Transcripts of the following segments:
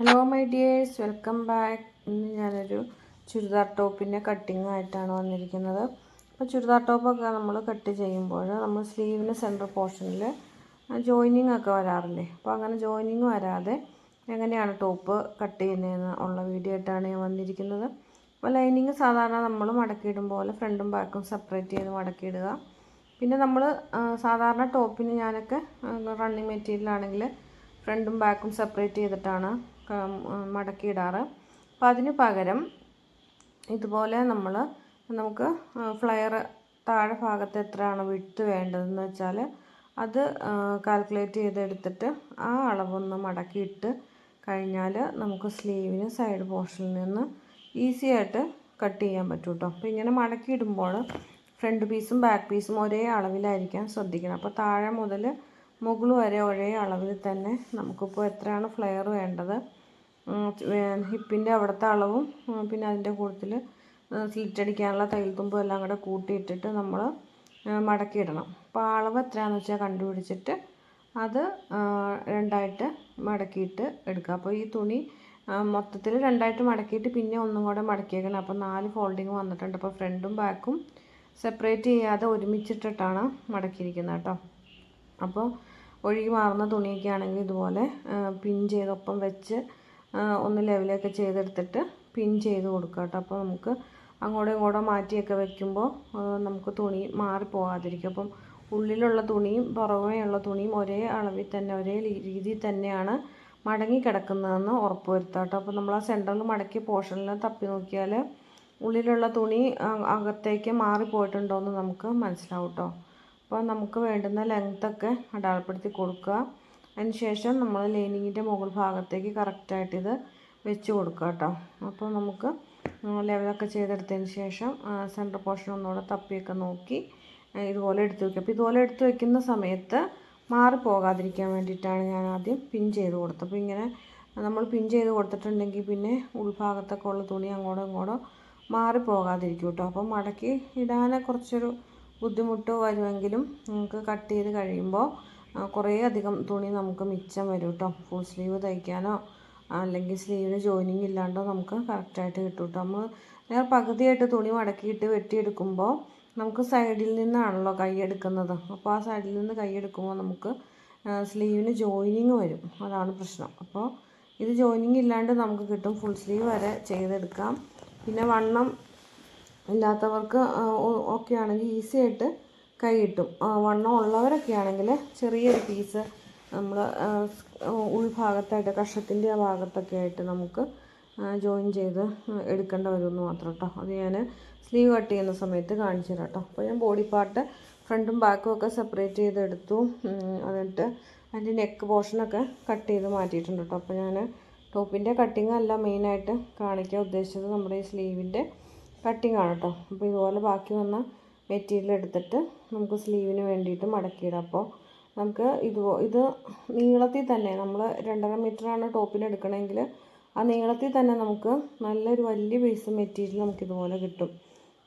Hello my dears welcome back ഇന്ന് ഞാനൊരു ചുരിദാർ ടോപ്പിന്റെ കട്ടിങ് ആയിട്ടാണ് വന്നിരിക്കുന്നത്. അപ്പോൾ ചുരിദാർ ടോപ്പൊക്കെ നമ്മൾ കട്ട് ചെയ്യുമ്പോൾ നമ്മൾ സ്ലീവിന് സെന്റർ പോർഷനിൽ ജോയിനിങ് ഒക്കെ വരാറില്ലേ? അപ്പോൾ അങ്ങനെ ജോയിനിങ് വരാതെ എങ്ങനെയാണ് ടോപ്പ് കട്ട് ചെയ്യുന്നതെന്ന് ഉള്ള വീഡിയോ ആയിട്ടാണ് ഞാൻ വന്നിരിക്കുന്നത്. അപ്പോൾ ലൈനിങ് സാധാരണ നമ്മൾ മടക്കിയിടും പോലെ ഫ്രണ്ടും ബാക്കും സെപ്പറേറ്റ് ചെയ്ത് മടക്കിയിടുക. പിന്നെ നമ്മൾ സാധാരണ ടോപ്പിന് ഞാനൊക്കെ റണ്ണിങ് മെറ്റീരിയലാണെങ്കിൽ ഫ്രണ്ടും ബാക്കും സെപ്പറേറ്റ് ചെയ്തിട്ടാണ് മടക്കിയിടാറ്. അപ്പോൾ അതിന് പകരം ഇതുപോലെ നമ്മൾ നമുക്ക് ഫ്ലയർ താഴെ ഭാഗത്ത് എത്രയാണ് വിട്ട് വേണ്ടതെന്ന് വെച്ചാൽ അത് കാൽക്കുലേറ്റ് ചെയ്തെടുത്തിട്ട് ആ അളവൊന്ന് മടക്കിയിട്ട് കഴിഞ്ഞാൽ നമുക്ക് സ്ലീവിന് സൈഡ് പോർഷനിൽ നിന്ന് ഈസി ആയിട്ട് കട്ട് ചെയ്യാൻ പറ്റും കേട്ടോ അപ്പോൾ ഇങ്ങനെ മടക്കിയിടുമ്പോൾ ഫ്രണ്ട് പീസും ബാക്ക് പീസും ഒരേ അളവിലായിരിക്കാൻ ശ്രദ്ധിക്കണം. അപ്പോൾ താഴെ മുതൽ മുകൾ വരെ ഒരേ അളവിൽ തന്നെ നമുക്കിപ്പോൾ എത്രയാണ് ഫ്ലെയർ വേണ്ടത് ഹിപ്പിന്റെ അവിടുത്തെ അളവും പിന്നെ അതിന്റെ കൂട്ടത്തിൽ സ്ലിറ്റ് അടിക്കാനുള്ള തയ്യൽ തുമ്പും എല്ലാം കൂടെ കൂട്ടിയിട്ടിട്ട് നമ്മൾ മടക്കിയിടണം. അപ്പോൾ ആ അളവ് എത്രയാണെന്ന് വെച്ചാൽ കണ്ടുപിടിച്ചിട്ട് അത് രണ്ടായിട്ട് മടക്കിയിട്ട് എടുക്കുക. അപ്പോൾ ഈ തുണി മൊത്തത്തിൽ രണ്ടായിട്ട് മടക്കിയിട്ട് പിന്നെ ഒന്നും കൂടെ മടക്കിയേക്കണം. അപ്പോൾ നാല് ഫോൾഡിങ് വന്നിട്ടുണ്ട്. അപ്പോൾ ഫ്രണ്ടും ബാക്കും സെപ്പറേറ്റ് ചെയ്യാതെ ഒരുമിച്ചിട്ടിട്ടാണ് മടക്കിയിരിക്കുന്നത് കേട്ടോ. അപ്പോൾ ഒഴുകി മാറുന്ന തുണിയൊക്കെ ആണെങ്കിൽ ഇതുപോലെ പിൻ ചെയ്തൊപ്പം വെച്ച് ഒന്ന് ലെവലൊക്കെ ചെയ്തെടുത്തിട്ട് പിൻ ചെയ്ത് കൊടുക്കുക കേട്ടോ അപ്പോൾ നമുക്ക് അങ്ങോട്ടും ഇങ്ങോട്ടും മാറ്റിയൊക്കെ വെക്കുമ്പോൾ നമുക്ക് തുണി മാറിപ്പോകാതിരിക്കും അപ്പം ഉള്ളിലുള്ള തുണിയും പുറമേയുള്ള തുണിയും ഒരേ അളവിൽ തന്നെ ഒരേ രീതിയിൽ തന്നെയാണ് മടങ്ങി കിടക്കുന്നതെന്ന് ഉറപ്പ് വരുത്താം കേട്ടോ അപ്പോൾ നമ്മൾ ആ സെന്ററിൽ മടക്കിയ പോർഷനിൽ തപ്പി നോക്കിയാൽ ഉള്ളിലുള്ള തുണി അകത്തേക്ക് മാറിപ്പോയിട്ടുണ്ടോ എന്ന് നമുക്ക് മനസ്സിലാവും കേട്ടോ അപ്പോൾ നമുക്ക് വേണ്ടുന്ന ലെങ്ത്തൊക്കെ അടയാളപ്പെടുത്തി കൊടുക്കുക അതിന് ശേഷം നമ്മൾ ലൈനിങ്ങിന്റെ മുകൾ ഭാഗത്തേക്ക് കറക്റ്റായിട്ട് ഇത് വെച്ച് കൊടുക്കുക കേട്ടോ. അപ്പോൾ നമുക്ക് ലെവലൊക്കെ ചെയ്തെടുത്തതിന് ശേഷം സെന്റർ പോർഷൻ ഒന്നുകൂടെ തപ്പിയൊക്കെ നോക്കി ഇതുപോലെ എടുത്ത് വയ്ക്കുക അപ്പോൾ ഇതുപോലെ എടുത്ത് വയ്ക്കുന്ന സമയത്ത് മാറിപ്പോകാതിരിക്കാൻ വേണ്ടിയിട്ടാണ് ഞാൻ ആദ്യം പിൻ ചെയ്ത് കൊടുത്തത്. അപ്പോൾ ഇങ്ങനെ നമ്മൾ പിൻ ചെയ്ത് കൊടുത്തിട്ടുണ്ടെങ്കിൽ പിന്നെ ഉൾഭാഗത്തൊക്കെ ഉള്ള തുണി അങ്ങോട്ടും ഇങ്ങോട്ടും മാറിപ്പോകാതിരിക്കും കേട്ടോ. അപ്പം മടക്കി ഇടാനെ കുറച്ചൊരു ബുദ്ധിമുട്ട് വരുമെങ്കിലും നമുക്ക് കട്ട് ചെയ്ത് കഴിയുമ്പോൾ കുറേ അധികം തുണി നമുക്ക് മിച്ചം വരും കേട്ടോ ഫുൾ സ്ലീവ് തയ്ക്കാനോ അല്ലെങ്കിൽ സ്ലീവിന് ജോയിനിങ് ഇല്ലാണ്ടോ നമുക്ക് കറക്റ്റായിട്ട് കിട്ടും കേട്ടോ നമ്മൾ നേരെ പകുതിയായിട്ട് തുണി മടക്കിയിട്ട് വെട്ടിയെടുക്കുമ്പോൾ നമുക്ക് സൈഡിൽ നിന്നാണല്ലോ കൈ എടുക്കുന്നത്. അപ്പോൾ ആ സൈഡിൽ നിന്ന് കൈ എടുക്കുമ്പോൾ നമുക്ക് സ്ലീവിന് ജോയിനിങ് വരും. അതാണ് പ്രശ്നം. അപ്പോൾ ഇത് ജോയിനിങ് ഇല്ലാണ്ട് നമുക്ക് കിട്ടും. ഫുൾ സ്ലീവ് വരെ ചെയ്തെടുക്കാം. പിന്നെ വണ്ണം ഇല്ലാത്തവർക്ക് ഒക്കെ ആണെങ്കിൽ ഈസി ആയിട്ട് കൈ കിട്ടും വണ്ണം ഉള്ളവരൊക്കെ ആണെങ്കിൽ ചെറിയൊരു പീസ് നമ്മൾ ഉൾഭാഗത്തായിട്ട് കഷത്തിന്റെ ഭാഗത്തൊക്കെ ആയിട്ട് നമുക്ക് ജോയിൻ ചെയ്ത് എടുക്കേണ്ട വരുമെന്ന് മാത്രം കേട്ടോ അത് ഞാൻ സ്ലീവ് കട്ട് ചെയ്യുന്ന സമയത്ത് കാണിച്ചു തരാം കേട്ടോ അപ്പോൾ ഞാൻ ബോഡി പാർട്ട് ഫ്രണ്ടും ബാക്കും ഒക്കെ സെപ്പറേറ്റ് ചെയ്തെടുത്തു. എന്നിട്ട് അതിന്റെ നെക്ക് പോർഷനൊക്കെ കട്ട് ചെയ്ത് മാറ്റിയിട്ടുണ്ട് കേട്ടോ അപ്പോൾ ഞാൻ ടോപ്പിന്റെ കട്ടിങ് അല്ല മെയിനായിട്ട് കാണിക്കാൻ ഉദ്ദേശിച്ചത് നമ്മുടെ ഈ സ്ലീവിന്റെ കട്ടിങ് ആണ് കേട്ടോ അപ്പോൾ ഇതുപോലെ ബാക്കി വന്ന മെറ്റീരിയൽ എടുത്തിട്ട് നമുക്ക് സ്ലീവിന് വേണ്ടിയിട്ട് മടക്കിയിടാം. അപ്പോൾ നമുക്ക് ഇത് ഇത് നീളത്തിൽ തന്നെ നമ്മൾ രണ്ടര മീറ്ററാണ് ടോപ്പിന് എടുക്കണമെങ്കിൽ ആ നീളത്തിൽ തന്നെ നമുക്ക് നല്ലൊരു വലിയ പീസ് മെറ്റീരിയൽ നമുക്ക് ഇതുപോലെ കിട്ടും.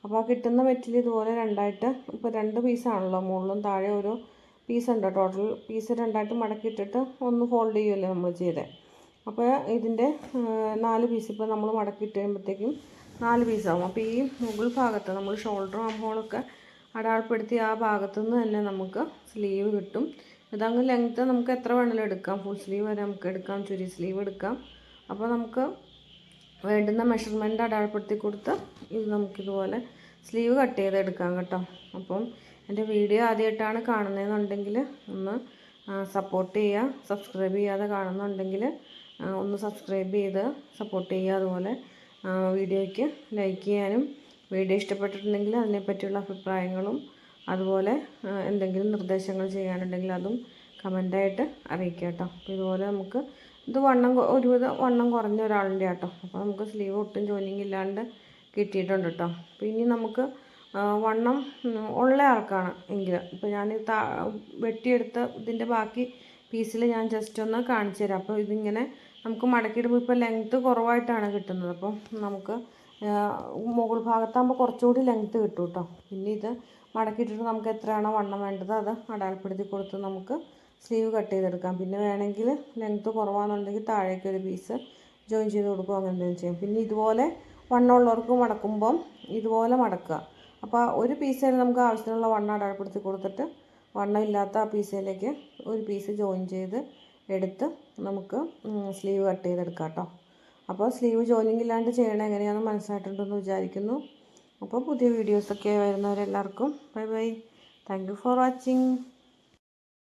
അപ്പോൾ ആ കിട്ടുന്ന മെറ്റീരിയൽ ഇതുപോലെ രണ്ടായിട്ട് ഇപ്പോൾ രണ്ട് പീസാണല്ലോ മുകളിലും താഴെ ഒരു പീസ് ഉണ്ട്. ടോട്ടൽ പീസ് രണ്ടായിട്ട് മടക്കിയിട്ടിട്ട് ഒന്ന് ഫോൾഡ് ചെയ്യുമല്ലോ നമ്മൾ ചെയ്തേ? അപ്പോൾ ഇതിന്റെ നാല് പീസ് ഇപ്പോൾ നമ്മൾ മടക്കിയിട്ട് കഴിയുമ്പോഴത്തേക്കും നാല് പീസാവും അപ്പോൾ ഈ മുകൾ ഭാഗത്ത് നമ്മൾ ഷോൾഡറും ആംഹോളൊക്കെ അടയാളപ്പെടുത്തി ആ ഭാഗത്തു നിന്ന് തന്നെ നമുക്ക് സ്ലീവ് കിട്ടും. ഇതങ്ങ് ലെങ്ത്ത് നമുക്ക് എത്ര വേണമെങ്കിലും എടുക്കാം. ഫുൾ സ്ലീവ് വരെ നമുക്ക് എടുക്കാം. ചുരി സ്ലീവ് എടുക്കാം. അപ്പോൾ നമുക്ക് വേണ്ടുന്ന മെഷർമെന്റ് അടയാളപ്പെടുത്തി കൊടുത്ത് ഇത് നമുക്കിതുപോലെ സ്ലീവ് കട്ട് ചെയ്തെടുക്കാം കേട്ടോ. അപ്പം എന്റെ വീഡിയോ ആദ്യമായിട്ടാണ് കാണുന്നതെന്നുണ്ടെങ്കിൽ ഒന്ന് സപ്പോർട്ട് ചെയ്യുക. സബ്സ്ക്രൈബ് ചെയ്യാതെ കാണുന്നുണ്ടെങ്കിൽ ഒന്ന് സബ്സ്ക്രൈബ് ചെയ്ത് സപ്പോർട്ട് ചെയ്യുക അതുപോലെ. വീഡിയോയ്ക്ക് ലൈക്ക് ചെയ്യാനും വീഡിയോ ഇഷ്ടപ്പെട്ടിട്ടുണ്ടെങ്കിൽ അതിനെപ്പറ്റിയുള്ള അഭിപ്രായങ്ങളും അതുപോലെ എന്തെങ്കിലും നിർദ്ദേശങ്ങൾ ചെയ്യാനുണ്ടെങ്കിൽ അതും കമന്റായിട്ട് അറിയിക്കുക കേട്ടോ. അപ്പോൾ ഇതുപോലെ നമുക്ക് ഇത് വണ്ണം ഒരുവിധം വണ്ണം കുറഞ്ഞ ഒരാളിന്റെ കേട്ടോ. അപ്പോൾ നമുക്ക് സ്ലീവ് ഒട്ടും ജോയിനിങ് ഇല്ലാണ്ട് കിട്ടിയിട്ടുണ്ട് കേട്ടോ. അപ്പോൾ ഇനി നമുക്ക് വണ്ണം ഉള്ള ആൾക്കാണ് എങ്കിൽ ഇപ്പോൾ ഞാൻ താ വെട്ടിയെടുത്ത ഇതിന്റെ ബാക്കി പീസിൽ ഞാൻ ജസ്റ്റ് ഒന്ന് കാണിച്ചു തരാം. അപ്പോൾ ഇതിങ്ങനെ നമുക്ക് മടക്കിയിടുമ്പോൾ ഇപ്പോൾ ലെങ്ത്ത് കുറവായിട്ടാണ് കിട്ടുന്നത്. അപ്പം നമുക്ക് മുകൾ ഭാഗത്താകുമ്പോൾ കുറച്ചുകൂടി ലെങ്ത്ത് കിട്ടും കേട്ടോ പിന്നെ ഇത് മടക്കിയിട്ടിട്ട് നമുക്ക് എത്രയാണോ വണ്ണം വേണ്ടത് അത് അടയാളപ്പെടുത്തി കൊടുത്ത് നമുക്ക് സ്ലീവ് കട്ട് ചെയ്തെടുക്കാം. പിന്നെ വേണമെങ്കിൽ ലെങ്ത്ത് കുറവാണെന്നുണ്ടെങ്കിൽ താഴേക്ക് ഒരു പീസ് ജോയിൻ ചെയ്ത് കൊടുക്കുക അങ്ങനെ എന്തെങ്കിലും ചെയ്യാം. പിന്നെ ഇതുപോലെ വണ്ണമുള്ളവർക്ക് മടക്കുമ്പം ഇതുപോലെ മടക്കുക. അപ്പോൾ ഒരു പീസേൽ നമുക്ക് ആവശ്യത്തിനുള്ള വണ്ണം അടയാളപ്പെടുത്തി കൊടുത്തിട്ട് വണ്ണം ഇല്ലാത്ത ആ പീസിലേക്ക് ഒരു പീസ് ജോയിൻ ചെയ്ത് എടുത്ത് നമുക്ക് സ്ലീവ് കട്ട് ചെയ്തെടുക്കാം കേട്ടോ. അപ്പോൾ സ്ലീവ് ജോയിനിങ് ഇല്ലാണ്ട് ചെയ്യണത് എങ്ങനെയാണെന്ന് മനസ്സിലായിട്ടുണ്ടെന്ന് വിചാരിക്കുന്നു. അപ്പോൾ പുതിയ വീഡിയോസൊക്കെ വരുന്നവരെല്ലാവർക്കും bye bye thank you for watching